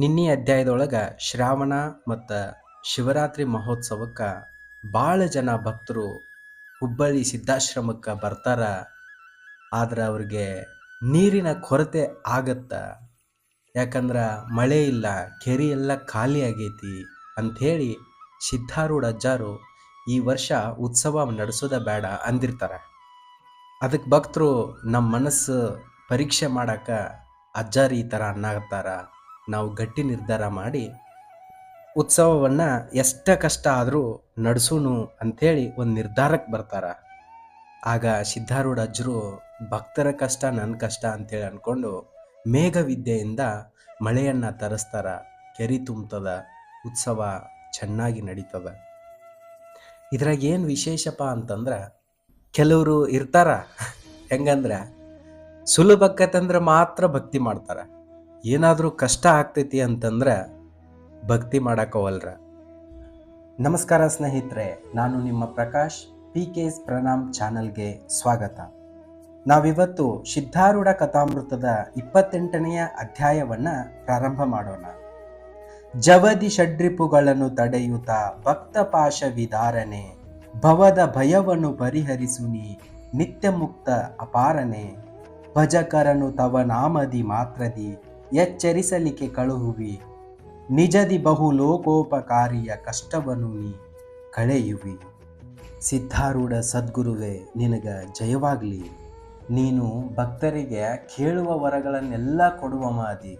ನಿನ್ನೆ ಅಧ್ಯಾಯದೊಳಗೆ ಶ್ರಾವಣ ಮತ್ತು ಶಿವರಾತ್ರಿ ಮಹೋತ್ಸವಕ್ಕೆ ಭಾಳ ಜನ ಭಕ್ತರು ಹುಬ್ಬಳ್ಳಿ ಸಿದ್ಧಾಶ್ರಮಕ್ಕೆ ಬರ್ತಾರ. ಆದ್ರೆ ಅವ್ರಿಗೆ ನೀರಿನ ಕೊರತೆ ಆಗತ್ತ. ಯಾಕಂದ್ರೆ ಮಳೆ ಇಲ್ಲ, ಕೆರೆ ಎಲ್ಲ ಖಾಲಿ ಆಗೈತಿ ಅಂಥೇಳಿ ಸಿದ್ಧಾರೂಢ ಅಜ್ಜಾರು ಈ ವರ್ಷ ಉತ್ಸವ ನಡೆಸೋದ ಬೇಡ ಅಂದಿರ್ತಾರೆ. ಅದಕ್ಕೆ ಭಕ್ತರು ನಮ್ಮ ಮನಸ್ಸು ಪರೀಕ್ಷೆ ಮಾಡಕ್ಕೆ ಅಜ್ಜಾರು ಈ ಥರ ಅನ್ನತ್ತಾರ ನಾವು ಗಟ್ಟಿ ನಿರ್ಧಾರ ಮಾಡಿ ಉತ್ಸವವನ್ನು ಎಷ್ಟ ಕಷ್ಟ ಆದರೂ ನಡೆಸೋನು ಅಂಥೇಳಿ ಒಂದು ನಿರ್ಧಾರಕ್ಕೆ ಬರ್ತಾರ. ಆಗ ಸಿದ್ಧಾರೂಢ ಅಜ್ಜರು ಭಕ್ತರ ಕಷ್ಟ ನನ್ನ ಕಷ್ಟ ಅಂತೇಳಿ ಅಂದ್ಕೊಂಡು ಮೇಘವಿದ್ಯೆಯಿಂದ ಮಳೆಯನ್ನು ತರಿಸ್ತಾರ. ಕೆರಿ ತುಂಬ್ತದ, ಉತ್ಸವ ಚೆನ್ನಾಗಿ ನಡೀತದ. ಇದ್ರಾಗ ಏನು ವಿಶೇಷಪ್ಪ ಅಂತಂದ್ರೆ ಕೆಲವರು ಇರ್ತಾರ. ಹೆಂಗಂದ್ರೆ ಸುಲಭಕ್ಕತಂದ್ರೆ ಮಾತ್ರ ಭಕ್ತಿ ಮಾಡ್ತಾರ. ಏನಾದರೂ ಕಷ್ಟ ಆಗ್ತೈತಿ ಅಂತಂದ್ರೆ ಭಕ್ತಿ ಮಾಡಕ್ಕವಲ್ರ ನಮಸ್ಕಾರ ಸ್ನೇಹಿತರೆ, ನಾನು ನಿಮ್ಮ Prakash P K S Pranam ಚಾನಲ್ಗೆ ಸ್ವಾಗತ. ನಾವಿವತ್ತು ಸಿದ್ಧಾರೂಢ ಕಥಾಮೃತದ ಇಪ್ಪತ್ತೆಂಟನೆಯ ಅಧ್ಯಾಯವನ್ನು ಪ್ರಾರಂಭ ಮಾಡೋಣ. ಜವದಿ ಷಡ್ರಿಪುಗಳನ್ನು ತಡೆಯುತ್ತಾ ಭಕ್ತ ಪಾಶ ವಿಧಾರಣೆ, ಭವದ ಭಯವನ್ನು ಪರಿಹರಿಸುನಿ ನಿತ್ಯ ಮುಕ್ತ ಅಪಾರನೆ ಭಜಕರನು ತವ ನಾಮದಿ ಮಾತ್ರದಿ ಎಚ್ಚರಿಸಲಿಕ್ಕೆ ಕಳುಹುವಿ. ನಿಜದಿ ಬಹು ಲೋಕೋಪಕಾರಿಯ ಕಷ್ಟವನ್ನು ನೀ ಕಳೆಯುವಿ. ಸಿದ್ಧಾರೂಢ ಸದ್ಗುರುವೇ, ನಿನಗ ಜಯವಾಗಲಿ. ನೀನು ಭಕ್ತರಿಗೆ ಕೇಳುವ ವರಗಳನ್ನೆಲ್ಲ ಕೊಡುವ ಮಾದಿ.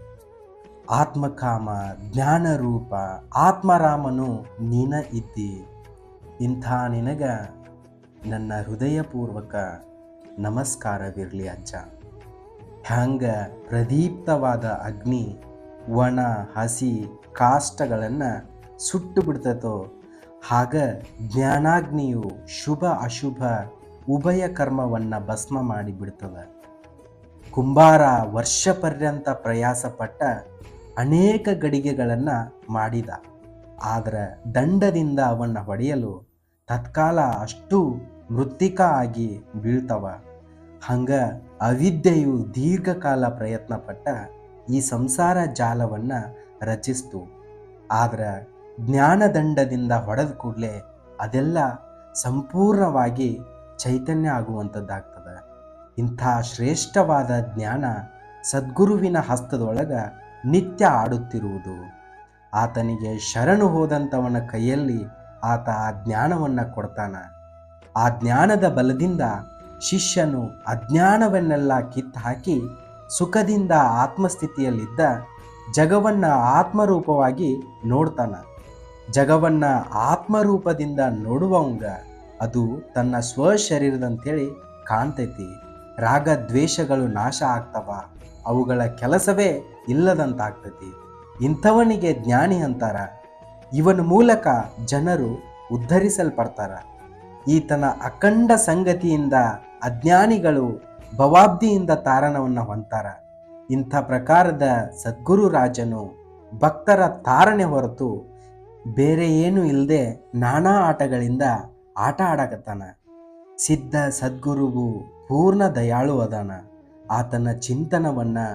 ಆತ್ಮಕಾಮ, ಜ್ಞಾನರೂಪ, ಆತ್ಮರಾಮನು ನೀನ ಇದ್ದಿ. ಇಂಥ ನಿನಗ ನನ್ನ ಹೃದಯಪೂರ್ವಕ ನಮಸ್ಕಾರವಿರಲಿ ಅಜ್ಜ. ಹ್ಯಾಂಗ ಪ್ರದೀಪ್ತವಾದ ಅಗ್ನಿ ಒಣ ಹಸಿ, ಕಾಷ್ಟಗಳನ್ನು ಸುಟ್ಟು ಬಿಡ್ತತೋ. ಹಾಗ ಜ್ಞಾನಾಗ್ನಿಯು ಶುಭ ಅಶುಭ ಉಭಯ ಕರ್ಮವನ್ನು ಭಸ್ಮ ಮಾಡಿ ಬಿಡ್ತದೆ. ಕುಂಬಾರ ವರ್ಷ ಪರ್ಯಂತ ಪ್ರಯಾಸಪಟ್ಟ ಅನೇಕ ಗಡಿಗೆಗಳನ್ನು ಮಾಡಿದ. ಆದರೆ ದಂಡದಿಂದ ಅವನ್ನು ಹೊಡೆಯಲು ತತ್ಕಾಲ ಅಷ್ಟು ಮೃತ್ತಿಕ ಆಗಿ ಬೀಳ್ತವ. ಹಂಗ ಅವಿದ್ಯೆಯು ದೀರ್ಘಕಾಲ ಪ್ರಯತ್ನ ಪಟ್ಟ ಈ ಸಂಸಾರ ಜಾಲವನ್ನು ರಚಿಸ್ತು. ಆದರೆ ಜ್ಞಾನದಂಡದಿಂದ ಹೊಡೆದ ಕೂಡಲೇ ಅದೆಲ್ಲ ಸಂಪೂರ್ಣವಾಗಿ ಚೈತನ್ಯ ಆಗುವಂಥದ್ದಾಗ್ತದೆ ಇಂಥ ಶ್ರೇಷ್ಠವಾದ ಜ್ಞಾನ ಸದ್ಗುರುವಿನ ಹಸ್ತದೊಳಗ ನಿತ್ಯ ಆಡುತ್ತಿರುವುದು. ಆತನಿಗೆ ಶರಣು ಹೋದಂಥವನ ಕೈಯಲ್ಲಿ ಆತ ಆ ಜ್ಞಾನವನ್ನು ಕೊಡ್ತಾನೆ. ಆ ಜ್ಞಾನದ ಬಲದಿಂದ ಶಿಷ್ಯನು ಅಜ್ಞಾನವನ್ನೆಲ್ಲ ಕಿತ್ತು ಹಾಕಿ ಸುಖದಿಂದ ಆತ್ಮಸ್ಥಿತಿಯಲ್ಲಿದ್ದ ಜಗವನ್ನ ಆತ್ಮರೂಪವಾಗಿ ನೋಡ್ತಾನ. ಜಗವನ್ನ ಆತ್ಮರೂಪದಿಂದ ನೋಡುವಂಗ ಅದು ತನ್ನ ಸ್ವಶರೀರದಂತೇಳಿ ಕಾಣ್ತೈತಿ. ರಾಗ ದ್ವೇಷಗಳು ನಾಶ ಆಗ್ತವ. ಅವುಗಳ ಕೆಲಸವೇ ಇಲ್ಲದಂತಾಗ್ತೈತಿ. ಇಂಥವನಿಗೆ ಜ್ಞಾನಿ ಅಂತಾರ. ಇವನ ಮೂಲಕ ಜನರು ಉದ್ಧರಿಸಲ್ಪಡ್ತಾರ. ಈತನ ಅಖಂಡ ಸಂಗತಿಯಿಂದ ಅಜ್ಞಾನಿಗಳು ಭವಾಬ್ದಿಯಿಂದ ತಾರಣವನ್ನು ಹೊಂತಾರ ಇಂಥ ಪ್ರಕಾರದ ಸದ್ಗುರು ರಾಜನು ಭಕ್ತರ ತಾರಣೆ ಹೊರತು ಬೇರೆ ಏನೂ ಇಲ್ಲದೆ ನಾನಾ ಆಟಗಳಿಂದ ಆಟ ಆಡಕತ್ತಾನ. ಸಿದ್ಧ ಸದ್ಗುರುವು ಪೂರ್ಣ ದಯಾಳು ಅದಾನ. ಆತನ ಚಿಂತನವನ್ನು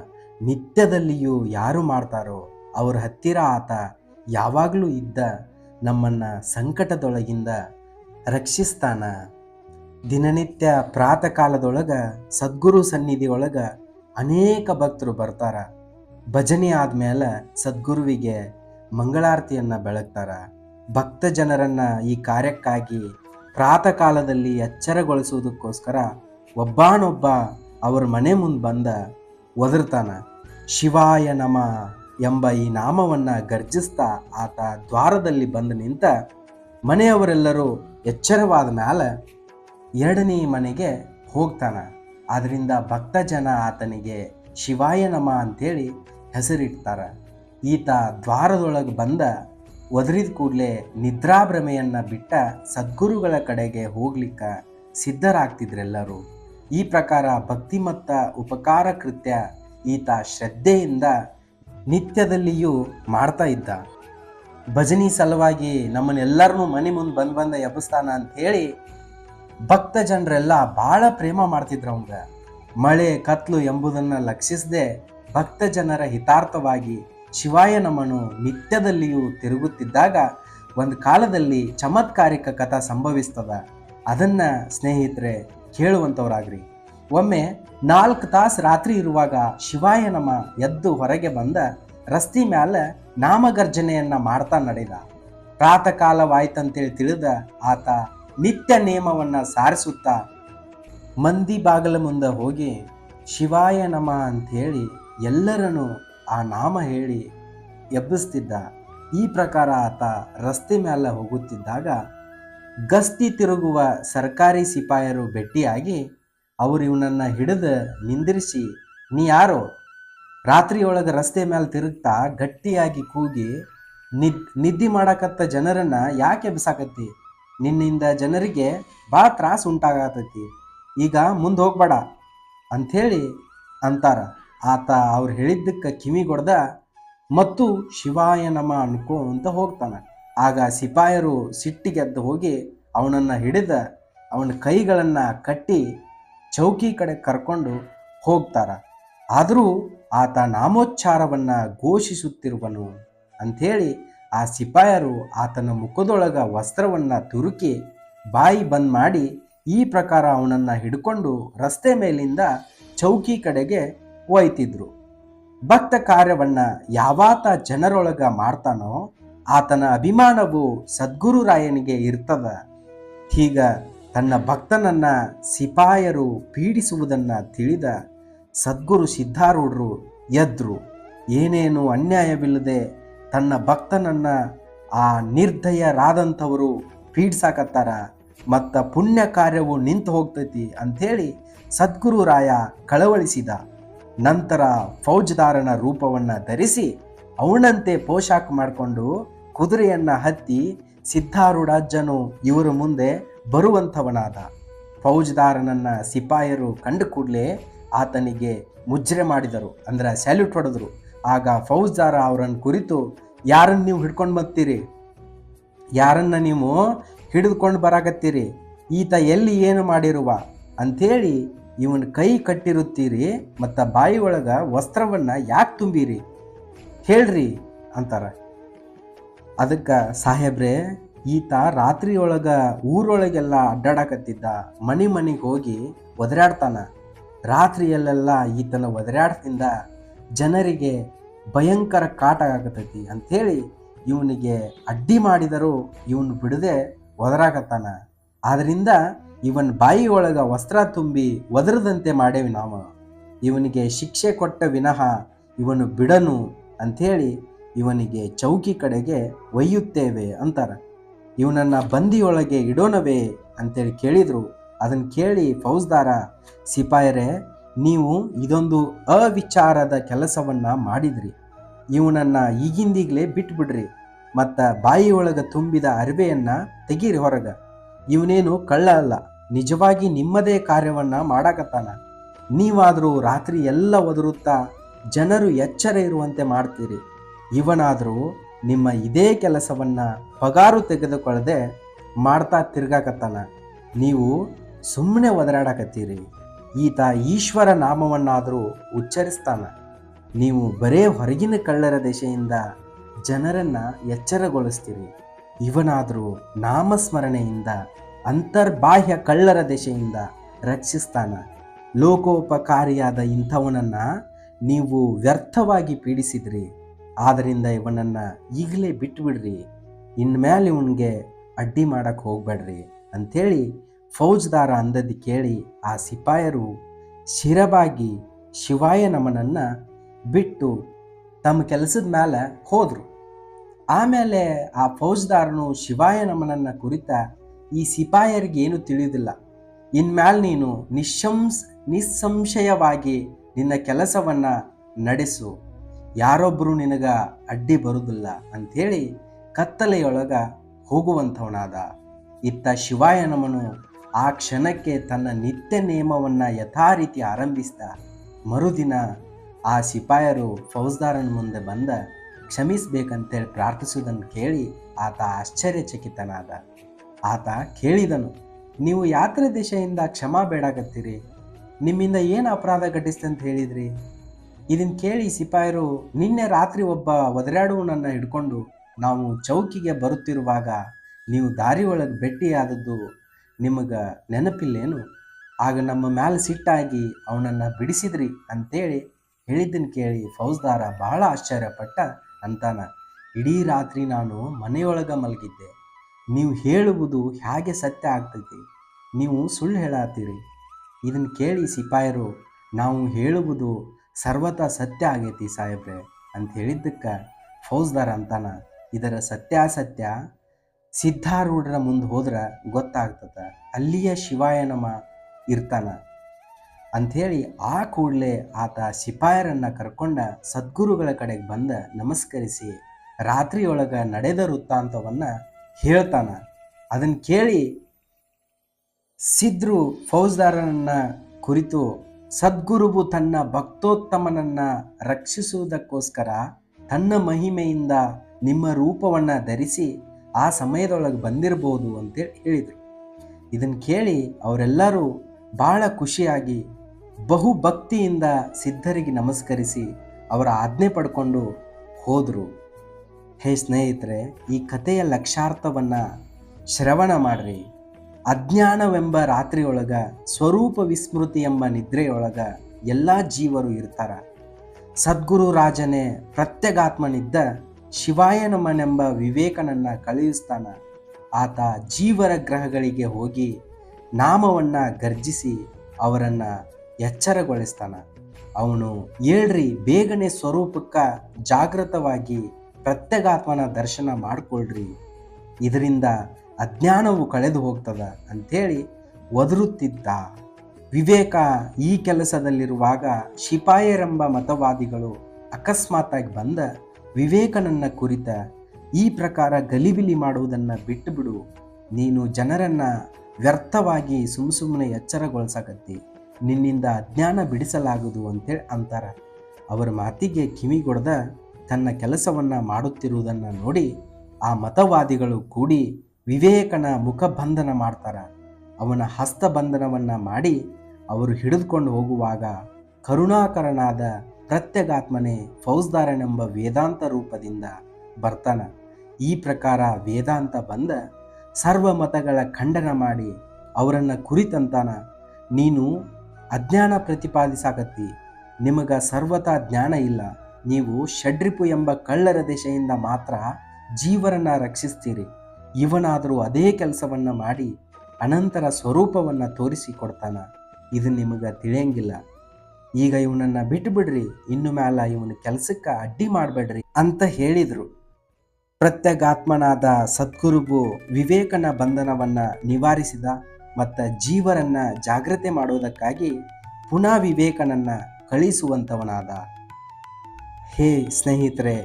ನಿತ್ಯದಲ್ಲಿಯೂ ಯಾರು ಮಾಡ್ತಾರೋ ಅವರ ಹತ್ತಿರ ಆತ ಯಾವಾಗಲೂ ಇದ್ದ ನಮ್ಮನ್ನು ಸಂಕಟದೊಳಗಿಂದ ರಕ್ಷಿಸ್ತಾನ. ದಿನನಿತ್ಯ ಪ್ರಾತಃ ಕಾಲದೊಳಗ ಸದ್ಗುರು ಸನ್ನಿಧಿಯೊಳಗ ಅನೇಕ ಭಕ್ತರು ಬರ್ತಾರ. ಭಜನೆ ಆದ್ಮೇಲೆ ಸದ್ಗುರುವಿಗೆ ಮಂಗಳಾರತಿಯನ್ನು ಬೆಳಗ್ತಾರ. ಭಕ್ತ ಜನರನ್ನ ಈ ಕಾರ್ಯಕ್ಕಾಗಿ ಪ್ರಾತಃ ಕಾಲದಲ್ಲಿ ಎಚ್ಚರಗೊಳಿಸುವುದಕ್ಕೋಸ್ಕರ ಒಬ್ಬಾನೊಬ್ಬ ಅವರ ಮನೆ ಮುಂದೆ ಬಂದ ಒದರ್ತಾನ. ಶಿವಾಯ ನಮ ಎಂಬ ಈ ನಾಮವನ್ನು ಗರ್ಜಿಸ್ತಾ ಆತ ದ್ವಾರದಲ್ಲಿ ಬಂದು ನಿಂತ ಮನೆಯವರೆಲ್ಲರೂ ಎಚ್ಚರವಾದ ಮೇಲೆ ಎರಡನೇ ಮನೆಗೆ ಹೋಗ್ತಾನ. ಅದರಿಂದ ಭಕ್ತ ಜನ ಆತನಿಗೆ ಶಿವಾಯ ನಮ ಅಂತೇಳಿ ಹೆಸರಿಡ್ತಾರ ಈತ ದ್ವಾರದೊಳಗೆ ಬಂದ ಒದರಿದ ಕೂಡಲೇ ನಿದ್ರಾಭ್ರಮೆಯನ್ನು ಬಿಟ್ಟ ಸದ್ಗುರುಗಳ ಕಡೆಗೆ ಹೋಗ್ಲಿಕ್ಕೆ ಸಿದ್ಧರಾಗ್ತಿದ್ರೆಲ್ಲರೂ. ಈ ಪ್ರಕಾರ ಭಕ್ತಿ ಮತ್ತ ಉಪಕಾರ ಕೃತ್ಯ ಈತ ಶ್ರದ್ಧೆಯಿಂದ ನಿತ್ಯದಲ್ಲಿಯೂ ಮಾಡ್ತಾ ಇದ್ದ. ಭಜನಿ ಸಲುವಾಗಿ ನಮ್ಮನ್ನೆಲ್ಲರನ್ನೂ ಮನೆ ಮುಂದೆ ಬಂದು ಬಂದ ಎಬ್ಬಿಸ್ತಾನ ಅಂತ ಹೇಳಿ ಭಕ್ತ ಜನರೆಲ್ಲ ಬಹಳ ಪ್ರೇಮ ಮಾಡ್ತಿದ್ರು ಅವಂಗ ಮಳೆ, ಕತ್ಲು ಎಂಬುದನ್ನು ಲಕ್ಷಿಸದೆ ಭಕ್ತ ಜನರ ಹಿತಾರ್ಥವಾಗಿ ಶಿವಾಯ ನಮನು ನಿತ್ಯದಲ್ಲಿಯೂ ತಿರುಗುತ್ತಿದ್ದಾಗ ಒಂದು ಕಾಲದಲ್ಲಿ ಚಮತ್ಕಾರಿಕ ಕಥಾ ಸಂಭವಿಸ್ತದ. ಅದನ್ನ ಸ್ನೇಹಿತರೆ ಕೇಳುವಂಥವ್ರಾಗ್ರಿ ಒಮ್ಮೆ ನಾಲ್ಕು ತಾಸು ರಾತ್ರಿ ಇರುವಾಗ ಶಿವಾಯನಮ ಎದ್ದು ಹೊರಗೆ ಬಂದ ರಸ್ತಿ ಮ್ಯಾಲ ನಾಮಗರ್ಜನೆಯನ್ನ ಮಾಡ್ತಾ ನಡೆದ. ಪ್ರಾತಃ ಕಾಲವಾಯ್ತಂತೇಳಿ ತಿಳಿದ ಆತ ನಿತ್ಯ ನೇಮವನ್ನು ಸಾರಿಸುತ್ತಾ ಮಂದಿ ಬಾಗಲ ಮುಂದೆ ಹೋಗಿ, ಶಿವಾಯ ನಮ ಅಂಥೇಳಿ ಎಲ್ಲರನ್ನು ಆ ನಾಮ ಹೇಳಿ ಎಬ್ಬಿಸ್ತಿದ್ದ. ಈ ಪ್ರಕಾರ ಆತ ರಸ್ತೆ ಮೇಲೆ ಹೋಗುತ್ತಿದ್ದಾಗ ಗಸ್ತಿ ತಿರುಗುವ ಸರ್ಕಾರಿ ಸಿಪಾಯರು ಭೇಟಿಯಾಗಿ ಅವರು ಇವನನ್ನು ಹಿಡಿದು ನಿಂದಿರಿಸಿ, ನೀ ಯಾರೋ? ರಾತ್ರಿಯೊಳಗೆ ರಸ್ತೆ ಮೇಲೆ ತಿರುಗ್ತಾ ಗಟ್ಟಿಯಾಗಿ ಕೂಗಿ ನಿದ್, ನಿದ್ದೆ ಮಾಡಕತ್ತ ಜನರನ್ನು ಯಾಕೆ ಎಬ್ಸಾಕತ್ತಿ ನಿನ್ನಿಂದ ಜನರಿಗೆ ಭಾಳ ತ್ರಾಸು ಉಂಟಾಗತೈತಿ. ಈಗ ಮುಂದೆ ಹೋಗ್ಬೇಡ ಅಂಥೇಳಿ ಅಂತಾರ. ಆತ ಅವ್ರು ಹೇಳಿದ್ದಕ್ಕೆ ಕಿವಿಗೊಡ್ದ ಮತ್ತು ಶಿವಾಯ ನಮ ಅನ್ಕೋ ಅಂತ ಹೋಗ್ತಾನೆ. ಆಗ ಸಿಪಾಯರು ಸಿಟ್ಟಿಗೆದ್ದು ಹೋಗಿ ಅವನನ್ನು ಹಿಡಿದ ಅವನ ಕೈಗಳನ್ನು ಕಟ್ಟಿ ಚೌಕಿ ಕಡೆ ಕರ್ಕೊಂಡು ಹೋಗ್ತಾರ. ಆದರೂ ಆತ ನಾಮೋಚ್ಚಾರವನ್ನು ಘೋಷಿಸುತ್ತಿರುವನು ಅಂಥೇಳಿ ಆ ಸಿಪಾಯರು ಆತನ ಮುಖದೊಳಗ ವಸ್ತ್ರವನ್ನು ತುರುಕಿ ಬಾಯಿ ಬಂದ್ ಮಾಡಿ ಈ ಪ್ರಕಾರ ಅವನನ್ನು ಹಿಡ್ಕೊಂಡು ರಸ್ತೆ ಮೇಲಿಂದ ಚೌಕಿ ಕಡೆಗೆ ಒಯ್ತಿದ್ರು. ಭಕ್ತ ಕಾರ್ಯವನ್ನ ಯಾವಾತ ಜನರೊಳಗ ಮಾಡ್ತಾನೋ ಆತನ ಅಭಿಮಾನವು ಸದ್ಗುರು ರಾಯನಿಗೆ ಇರ್ತದ. ಹೀಗ ತನ್ನ ಭಕ್ತನನ್ನ ಸಿಪಾಯರು ಪೀಡಿಸುವುದನ್ನ ತಿಳಿದ ಸದ್ಗುರು ಸಿದ್ಧಾರೂಢರು ಎದ್ರು, ಏನೇನು ಅನ್ಯಾಯವಿಲ್ಲದೆ ತನ್ನ ಭಕ್ತನನ್ನ ಆ ನಿರ್ದಯರಾದಂಥವರು ಪೀಡ್ಸಾಕತ್ತಾರ. ಮತ್ತು ಪುಣ್ಯ ಕಾರ್ಯವು ನಿಂತು ಹೋಗ್ತೈತಿ ಅಂಥೇಳಿ ಸದ್ಗುರು ರಾಯ ಕಳವಳಿಸಿದ. ನಂತರ ಫೌಜ್ದಾರನ ರೂಪವನ್ನು ಧರಿಸಿ ಅವನಂತೆ ಪೋಷಾಕ್ ಮಾಡಿಕೊಂಡು ಕುದುರೆಯನ್ನ ಹತ್ತಿ ಸಿದ್ಧಾರೂಢಜ್ಜನು ಇವರ ಮುಂದೆ ಬರುವಂಥವನಾದ. ಫೌಜ್ದಾರನನ್ನ ಸಿಪಾಯರು ಕಂಡು ಕೂಡಲೇ ಆತನಿಗೆ ಮುಜ್ರೆ ಮಾಡಿದರು. ಅಂದ್ರೆ ಸ್ಯಾಲ್ಯೂಟ್ ಹೊಡೆದ್ರು. ಆಗ ಫೌಜ್ದಾರ ಅವರನ್ನು ಕುರಿತು ಯಾರನ್ನು ನೀವು ಹಿಡ್ಕೊಂಡು ಬರ್ತೀರಿ ಯಾರನ್ನ ನೀವು ಹಿಡಿದುಕೊಂಡು ಬರಾಕತ್ತೀರಿ? ಈತ ಎಲ್ಲಿ ಏನು ಮಾಡಿರುವ? ಅಂಥೇಳಿ ಇವನ ಕೈ ಕಟ್ಟಿರುತ್ತೀರಿ ಮತ್ತು ಬಾಯಿ ಒಳಗ ವಸ್ತ್ರವನ್ನ ಯಾಕೆ ತುಂಬಿರಿ? ಹೇಳ್ರಿ ಅಂತಾರೆ. ಅದಕ್ಕೆ ಸಾಹೇಬ್ರೆ, ಈತ ರಾತ್ರಿಯೊಳಗ ಊರೊಳಗೆಲ್ಲ ಅಡ್ಡಾಡಕತ್ತಿದ್ದ ಮನೆ ಮನೆಗೆ ಹೋಗಿ ಒದರಾಡ್ತಾನ. ರಾತ್ರಿಯಲ್ಲೆಲ್ಲ ಈತನ ಒದರಾಟದಿಂದ ಜನರಿಗೆ ಭಯಂಕರ ಕಾಟ ಆಗತೈತಿ ಅಂಥೇಳಿ ಇವನಿಗೆ ಅಡ್ಡಿ ಮಾಡಿದರೂ ಇವನು ಬಿಡದೆ ಒದರಾಗತ್ತಾನ ಆದ್ರಿಂದ ಇವನ್ ಬಾಯಿ ಒಳಗ ವಸ್ತ್ರ ತುಂಬಿ ಒದರದಂತೆ ಮಾಡೇವಿ ನಾವು. ಇವನಿಗೆ ಶಿಕ್ಷೆ ಕೊಟ್ಟ ವಿನಃ ಇವನು ಬಿಡನು ಅಂಥೇಳಿ ಇವನಿಗೆ ಚೌಕಿ ಕಡೆಗೆ ಒಯ್ಯುತ್ತೇವೆ ಅಂತಾರ. ಇವನನ್ನ ಬಂದಿಯೊಳಗೆ ಇಡೋಣವೇ ಅಂತೇಳಿ ಕೇಳಿದ್ರು. ಅದನ್ನು ಕೇಳಿ ಫೌಜ್ದಾರ, ಸಿಪಾಯರೇ ನೀವು ಇದೊಂದು ಅವಿಚಾರದ ಕೆಲಸವನ್ನು ಮಾಡಿದ್ರಿ. ಇವನನ್ನು ಈಗಿಂದೀಗಲೇ ಬಿಟ್ಬಿಡ್ರಿ. ಮತ್ತು ಬಾಯಿ ಒಳಗೆ ತುಂಬಿದ ಅರಿವೆಯನ್ನು ತೆಗೀರಿ ಹೊರಗೆ. ಇವನೇನು ಕಳ್ಳ ಅಲ್ಲ, ನಿಜವಾಗಿ ನಿಮ್ಮದೇ ಕಾರ್ಯವನ್ನು ಮಾಡಾಕತ್ತಾನ. ನೀವಾದರೂ ರಾತ್ರಿ ಎಲ್ಲ ಒದರುತ್ತಾ ಜನರು ಎಚ್ಚರ ಇರುವಂತೆ ಮಾಡ್ತೀರಿ. ಇವನಾದರೂ ನಿಮ್ಮ ಇದೇ ಕೆಲಸವನ್ನು ಪಗಾರು ತೆಗೆದುಕೊಳ್ಳದೆ ಮಾಡ್ತಾ ತಿರ್ಗಾಕತ್ತಾನ. ನೀವು ಸುಮ್ಮನೆ ಒದರಾಡಕತ್ತೀರಿ. ಈತ ಈಶ್ವರ ನಾಮವನ್ನಾದರೂ ಉಚ್ಚರಿಸ್ತಾನೆ. ನೀವು ಬರೇ ಹೊರಗಿನ ಕಳ್ಳರ ದೆಸೆಯಿಂದ ಜನರನ್ನು ಎಚ್ಚರಗೊಳಿಸ್ತೀರಿ. ಇವನಾದರೂ ನಾಮಸ್ಮರಣೆಯಿಂದ, ಅಂತರ್ಬಾಹ್ಯ ಕಳ್ಳರ ದೆಸೆಯಿಂದ ರಕ್ಷಿಸ್ತಾನ. ಲೋಕೋಪಕಾರಿಯಾದ ಇಂಥವನನ್ನು ನೀವು ವ್ಯರ್ಥವಾಗಿ ಪೀಡಿಸಿದ್ರಿ. ಆದ್ದರಿಂದ ಇವನನ್ನು ಈಗಲೇ ಬಿಟ್ಟುಬಿಡ್ರಿ ಇನ್ಮೇಲೆ ಇವನಿಗೆ ಅಡ್ಡಿ ಮಾಡೋಕ್ಕೆ ಹೋಗಬೇಡ್ರಿ, ಅಂಥೇಳಿ ಫೌಜ್ದಾರ ಅಂದದ್ದು ಕೇಳಿ ಆ ಸಿಪಾಯರು ಶಿರಬಾಗಿ ಶಿವಾಯ ನಮನನ್ನ ಬಿಟ್ಟು ತಮ್ಮ ಕೆಲಸದ ಮೇಲೆ ಹೋದರು. ಆಮೇಲೆ ಆ ಫೌಜ್ದಾರನು ಶಿವಾಯ ನಮನನ್ನ ಕುರಿತ ಈ ಸಿಪಾಯರಿಗೆ ಏನು ತಿಳಿಯೋದಿಲ್ಲ ಇನ್ಮ್ಯಾಲ್ ನೀನು ನಿಶಂಸ್, ನಿಸ್ಸಂಶಯವಾಗಿ ನಿನ್ನ ಕೆಲಸವನ್ನು ನಡೆಸು. ಯಾರೊಬ್ಬರು ನಿನಗ ಅಡ್ಡಿ ಬರುವುದಿಲ್ಲ ಅಂಥೇಳಿ ಕತ್ತಲೆಯೊಳಗ ಹೋಗುವಂಥವನಾದ ಇತ್ತ ಶಿವಾಯ ನಮನು ಆ ಕ್ಷಣಕ್ಕೆ ತನ್ನ ನಿತ್ಯ ನಿಯಮವನ್ನ ಯಥಾರೀತಿ ಆರಂಭಿಸಿದ. ಮರುದಿನ ಆ ಸಿಪಾಯರು ಫೌಜ್ದಾರನ ಮುಂದೆ ಬಂದ, ಕ್ಷಮಿಸಬೇಕಂತೇಳಿ ಪ್ರಾರ್ಥಿಸುವುದನ್ನು ಕೇಳಿ ಆತ ಆಶ್ಚರ್ಯಚಕಿತನಾದ. ಆತ ಕೇಳಿದನು, ನೀವು ಯಾತ್ರೆ ದಿಶೆಯಿಂದ ಕ್ಷಮಾ ಬೇಡಾಗತ್ತೀರಿ? ನಿಮ್ಮಿಂದ ಏನು ಅಪರಾಧ ಘಟಿಸ್ತೆ ಅಂತ ಹೇಳಿದ್ರಿ? ಇದನ್ನು ಕೇಳಿ ಸಿಪಾಯರು, ನಿನ್ನೆ ರಾತ್ರಿ ಒಬ್ಬ ಒದರಾಡುವನನ್ನು ಹಿಡ್ಕೊಂಡು ನಾವು ಚೌಕಿಗೆ ಬರುತ್ತಿರುವಾಗ ನೀವು ದಾರಿ ಒಳಗೆ ಭೇಟಿಯಾದದ್ದು ನಿಮಗೆ ನೆನಪಿಲ್ಲೇನು? ಆಗ ನಮ್ಮ ಮ್ಯಾಲೆ ಸಿಟ್ಟಾಗಿ ಅವನನ್ನು ಬಿಡಿಸಿದ್ರಿ ಅಂತೇಳಿ ಹೇಳಿದ್ದನ್ನು ಕೇಳಿ ಫೌಜ್ದಾರ ಬಹಳ ಆಶ್ಚರ್ಯಪಟ್ಟ ಅಂತಾನ. ಇಡೀ ರಾತ್ರಿ ನಾನು ಮನೆಯೊಳಗೆ ಮಲಗಿದ್ದೆ. ನೀವು ಹೇಳುವುದು ಹೇಗೆ ಸತ್ಯ ಆಗ್ತೈತಿ? ನೀವು ಸುಳ್ಳು ಹೇಳತ್ತೀರಿ ಇದನ್ನು ಕೇಳಿ ಸಿಪಾಯರು, ನಾವು ಹೇಳುವುದು ಸರ್ವತ ಸತ್ಯ ಆಗೈತಿ ಸಾಹೇಬ್ರೆ ಅಂತ ಹೇಳಿದ್ದಕ್ಕೆ ಫೌಜ್ದಾರ ಅಂತಾನ. ಇದರ ಸತ್ಯಾಸತ್ಯ ಸಿದ್ಧಾರೂಢರ ಮುಂದೆ ಹೋದ್ರೆ ಗೊತ್ತಾಗ್ತದೆ. ಅಲ್ಲಿಯ ಶಿವಾಯನಮ ಇರ್ತಾನ. ಅಂಥೇಳಿ ಆ ಕೂಡಲೇ ಆತ ಸಿಪಾಯರನ್ನು ಕರ್ಕೊಂಡ ಸದ್ಗುರುಗಳ ಕಡೆಗೆ ಬಂದ ನಮಸ್ಕರಿಸಿ ರಾತ್ರಿಯೊಳಗೆ ನಡೆದ ವೃತ್ತಾಂತವನ್ನು ಹೇಳ್ತಾನ. ಅದನ್ನು ಕೇಳಿ ಸಿದ್ರು ಫೌಜ್ದಾರನನ್ನ ಕುರಿತು ಸದ್ಗುರುವು ತನ್ನ ಭಕ್ತೋತ್ತಮನನ್ನು ರಕ್ಷಿಸುವುದಕ್ಕೋಸ್ಕರ ತನ್ನ ಮಹಿಮೆಯಿಂದ ನಿಮ್ಮ ರೂಪವನ್ನು ಧರಿಸಿ ಆ ಸಮಯದೊಳಗೆ ಬಂದಿರಬಹುದು ಅಂತೇಳಿ ಹೇಳಿದರು. ಇದನ್ನು ಕೇಳಿ ಅವರೆಲ್ಲರೂ ಭಾಳ ಖುಷಿಯಾಗಿ ಬಹು ಭಕ್ತಿಯಿಂದ ಸಿದ್ಧರಿಗೆ ನಮಸ್ಕರಿಸಿ ಅವರ ಆಜ್ಞೆ ಪಡ್ಕೊಂಡು ಹೋದರು. ಹೇ ಸ್ನೇಹಿತರೆ, ಈ ಕಥೆಯ ಲಕ್ಷಾರ್ಥವನ್ನು ಶ್ರವಣ ಮಾಡ್ರಿ. ಅಜ್ಞಾನವೆಂಬ ರಾತ್ರಿಯೊಳಗ, ಸ್ವರೂಪ ವಿಸ್ಮೃತಿ ಎಂಬ ನಿದ್ರೆಯೊಳಗ ಎಲ್ಲ ಜೀವರು ಇರ್ತಾರ. ಸದ್ಗುರು ರಾಜನೇ ಪ್ರತ್ಯಗಾತ್ಮನಿದ್ದ ಶಿವಾಯನಮನೆಂಬ ವಿವೇಕನನ್ನು ಕಳುಹಿಸ್ತಾನ ಆತ ಜೀವರ ಗ್ರಹಗಳಿಗೆ ಹೋಗಿ ನಾಮವನ್ನು ಗರ್ಜಿಸಿ ಅವರನ್ನು ಎಚ್ಚರಗೊಳಿಸ್ತಾನ. ಅವನು ಹೇಳ್ರಿ ಬೇಗನೆ ಸ್ವರೂಪಕ್ಕ ಜಾಗೃತವಾಗಿ ಪ್ರತ್ಯಗಾತ್ಮನ ದರ್ಶನ ಮಾಡಿಕೊಳ್ಳ್ರಿ ಇದರಿಂದ ಅಜ್ಞಾನವು ಕಳೆದು ಹೋಗ್ತದ ಅಂಥೇಳಿ ಒದರುತ್ತಿದ್ದ. ವಿವೇಕ ಈ ಕೆಲಸದಲ್ಲಿರುವಾಗ ಶಿಪಾಯರೆಂಬ ಮತವಾದಿಗಳು ಅಕಸ್ಮಾತಾಗಿ ಬಂದ. ವಿವೇಕನನ್ನ ಕುರಿತ ಈ ಪ್ರಕಾರ ಗಲಿಬಿಲಿ ಮಾಡುವುದನ್ನು ಬಿಟ್ಟುಬಿಡು. ನೀನು ಜನರನ್ನ ವ್ಯರ್ಥವಾಗಿ ಸುಮ್ಮ ಸುಮ್ಮನೆ ಎಚ್ಚರಗೊಳಿಸಕತ್ತಿ. ನಿನ್ನಿಂದ ಅಜ್ಞಾನ ಬಿಡಿಸಲಾಗದು ಅಂತೇಳಿ ಅಂತಾರೆ. ಅವರ ಮಾತಿಗೆ ಕಿವಿಗೊಡ್ದ ತನ್ನ ಕೆಲಸವನ್ನು ಮಾಡುತ್ತಿರುವುದನ್ನು ನೋಡಿ ಆ ಮತವಾದಿಗಳು ಕೂಡಿ ವಿವೇಕನ ಮುಖಬಂಧನ ಮಾಡ್ತಾರೆ. ಅವನ ಹಸ್ತಬಂಧನವನ್ನು ಮಾಡಿ ಅವರು ಹಿಡಿದುಕೊಂಡು ಹೋಗುವಾಗ ಕರುಣಾಕರನಾದ ಪ್ರತ್ಯಗಾತ್ಮನೆ ಫೌಜ್ದಾರನೆಂಬ ವೇದಾಂತ ರೂಪದಿಂದ ಬರ್ತಾನ. ಈ ಪ್ರಕಾರ ವೇದಾಂತ ಬಂದ ಸರ್ವ ಮತಗಳ ಖಂಡನ ಮಾಡಿ ಅವರನ್ನು ಕುರಿತಂತಾನ. ನೀನು ಅಜ್ಞಾನ ಪ್ರತಿಪಾದಿಸಾಕತ್ತಿ, ನಿಮಗ ಸರ್ವತಾ ಜ್ಞಾನ ಇಲ್ಲ, ನೀವು ಷಡ್ರಿಪು ಎಂಬ ಕಳ್ಳರ ದಿಶೆಯಿಂದ ಮಾತ್ರ ಜೀವರನ್ನ ರಕ್ಷಿಸ್ತೀರಿ. ಇವನಾದರೂ ಅದೇ ಕೆಲಸವನ್ನು ಮಾಡಿ ಅನಂತರ ಸ್ವರೂಪವನ್ನು ತೋರಿಸಿಕೊಡ್ತಾನ ಇದು ನಿಮಗೆ ತಿಳಿಯಂಗಿಲ್ಲ. ಈಗ ಇವನನ್ನ ಬಿಟ್ಬಿಡ್ರಿ, ಇನ್ನು ಮ್ಯಾಲ ಇವನ ಕೆಲಸಕ್ಕೆ ಅಡ್ಡಿ ಮಾಡಬೇಡ್ರಿ ಅಂತ ಹೇಳಿದರು. ಪ್ರತ್ಯಗಾತ್ಮನಾದ ಸದ್ಗುರುವು ವಿವೇಕನ ಬಂಧನವನ್ನು ನಿವಾರಿಸಿದ ಮತ್ತು ಜೀವರನ್ನ ಜಾಗ್ರತೆ ಮಾಡೋದಕ್ಕಾಗಿ ಪುನಃ ವಿವೇಕನನ್ನ ಕಳಿಸುವಂಥವನಾದ ಹೇ ಸ್ನೇಹಿತರೆ,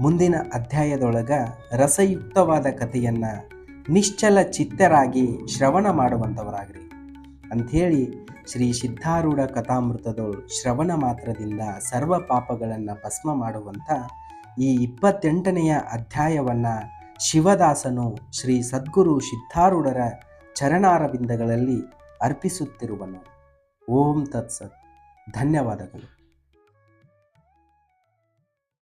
ಮುಂದಿನ ಅಧ್ಯಾಯದೊಳಗ ರಸಯುಕ್ತವಾದ ಕಥೆಯನ್ನು ನಿಶ್ಚಲ ಚಿತ್ತರಾಗಿ ಶ್ರವಣ ಮಾಡುವಂಥವರಾಗ್ರಿ ಅಂಥೇಳಿ ಶ್ರೀ ಸಿದ್ಧಾರೂಢ ಕಥಾಮೃತದೋಳು ಶ್ರವಣ ಮಾತ್ರದಿಂದ ಸರ್ವ ಪಾಪಗಳನ್ನು ಭಸ್ಮ ಮಾಡುವಂಥ ಈ ಇಪ್ಪತ್ತೆಂಟನೆಯ ಅಧ್ಯಾಯವನ್ನು ಶಿವದಾಸನು ಶ್ರೀ ಸದ್ಗುರು ಸಿದ್ಧಾರೂಢರ ಚರಣಾರವಿಂದಗಳಲ್ಲಿ ಅರ್ಪಿಸುತ್ತಿರುವನು. ಓಂ ತತ್ಸತ್. ಧನ್ಯವಾದಗಳು.